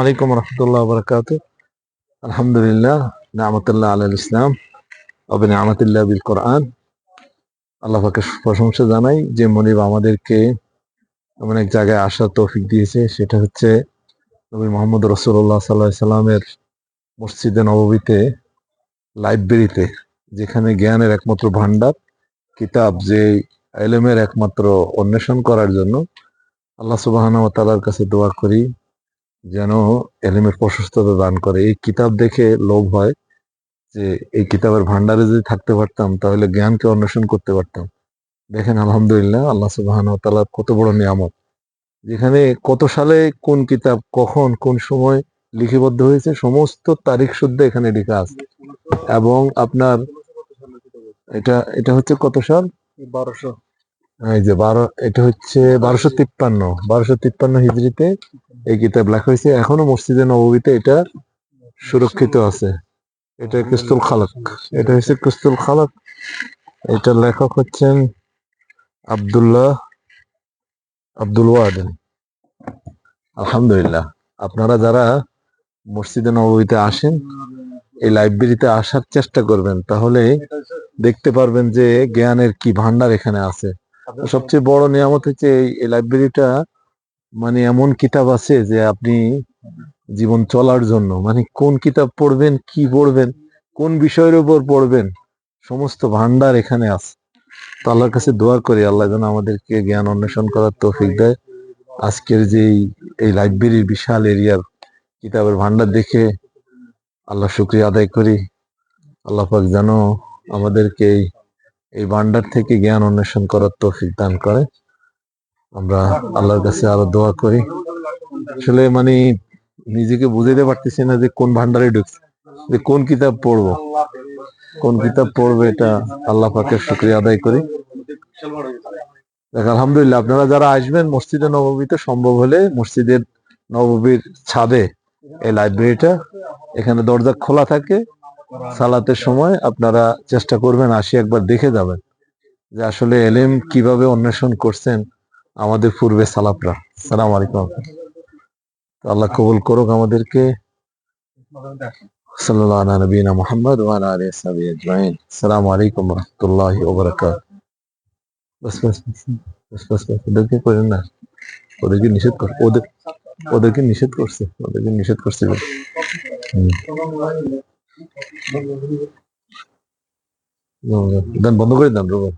আলাইকুম রহমতুল্লাহ বরকাত আলহামদুলিল্লাহ নামতুল্লাহ আল ইসলাম অবে নামতুল্লাহ বিল কোরআন। আল্লাহ পাকে প্রশংসা জানাই যে মনিব আমাদেরকে এমন জায়গায় আসার তৌফিক দিয়েছে, সেটা হচ্ছে নবী মোহাম্মদ রসুল্লাহ সাল্লাহ সাল্লামের মসজিদে নববীতে, লাইব্রেরিতে, যেখানে জ্ঞানের একমাত্র ভান্ডার কিতাব যে এলেমের একমাত্র অন্বেষণ করার জন্য আল্লাহ সুবাহান তালার কাছে দোয়া করি যেন এলেমের প্রশস্ততা দান করে। এই কিতাব দেখে লোভ হয় যে এই কিতাবের ভান্ডারে যদি থাকতে পারতাম, তাহলে জ্ঞানকে অন্বেষণ করতে পারতাম। দেখেন, আলহামদুলিল্লাহ, আল্লাহ সুবাহান তালার কত বড় নিয়ামত। যেখানে কত সালে কোন কিতাব কখন, কোন সময় লিখিবদ্ধ হয়েছে, সমস্ত তারিখ শুদ্ধ এখানে লেখা আছে। এবং আপনার এটা এটা হচ্ছে কত সাল? বারোশো। এই যে বারো, এটা হচ্ছে বারোশো তিপ্পান্ন। বারোশো তিপ্পান্ন হিজড়িতে এই কিতাব লেখা হয়েছে। এখনও মসজিদে নববীতে এটা সুরক্ষিত আছে। এটা কুস্তুল খালাক। এটা হচ্ছে কুস্তুল খালাক। এটা লেখক হচ্ছেন আব্দুল্লাহ আব্দুল ওয়াদেন আলহামদুলিল্লাহ। আপনারা যারা মসজিদে নববীতে আসেন, এই লাইব্রেরিতে আসার চেষ্টা করবেন। তাহলে দেখতে পারবেন যে জ্ঞানের কি ভান্ডার এখানে আছে। সবচেয়ে বড় নিয়ামত হচ্ছে এই লাইব্রেরিটা মানে এমন কিতাব আছে যে আপনি জীবন চলার জন্য মানে কোন কিতাব পড়বেন, কি পড়বেন, কোন বিষয়ের উপর পড়বেন, সমস্ত ভান্ডার এখানে আছে। তো আল্লাহর কাছে দোয়া করি, আল্লাহ যেন আমাদেরকে জ্ঞান অন্বেষণ করার তৌফিক দেয়। আজকের যে এই- এই লাইব্রেরির বিশাল এরিয়ার কিতাবের ভান্ডার দেখে আল্লাহ শুক্রিয়া আদায় করি। আল্লাহ পাক যেন আমাদেরকে এই এই ভান্ডার থেকে জ্ঞান অন্বেষণ করার তৌফিক দান করে। আমরা আল্লাহর কাছে আরও দোয়া করি। আসলে মানে নিজেকে বুঝাইতে পারতেছি না যে কোন ভান্ডারে ঢুকছে, যে কোন কিতাব পড়ব। কোন কিতাব পড়বে এটা আল্লাহ পাকের শুক্রিয়া আদায় করি। দেখ, আলহামদুলিল্লাহ, আপনারা যারা আসবেন মসজিদে নববীতে সম্ভব হলে মসজিদের নববীর ছাদে, এই লাইব্রেরিটা এখানে দরজা খোলা থাকে। সালাতের সময় আপনারা চেষ্টা করবেন আসি একবার দেখে যাবেন যে আসলে এলেম কীভাবে অন্বেষণ করছেন আমাদের পূর্বে সালাফরা। সালাম আলাইকুম। আল্লাহ কবুল করুক আমাদেরকে। আলাইকুম ওদেরকে করেন না। ওদেরকে নিষেধ কর ওদের ওদেরকে নিষেধ করছে। ওদেরকে নিষেধ করছে। বন্ধ করে দেন রোবট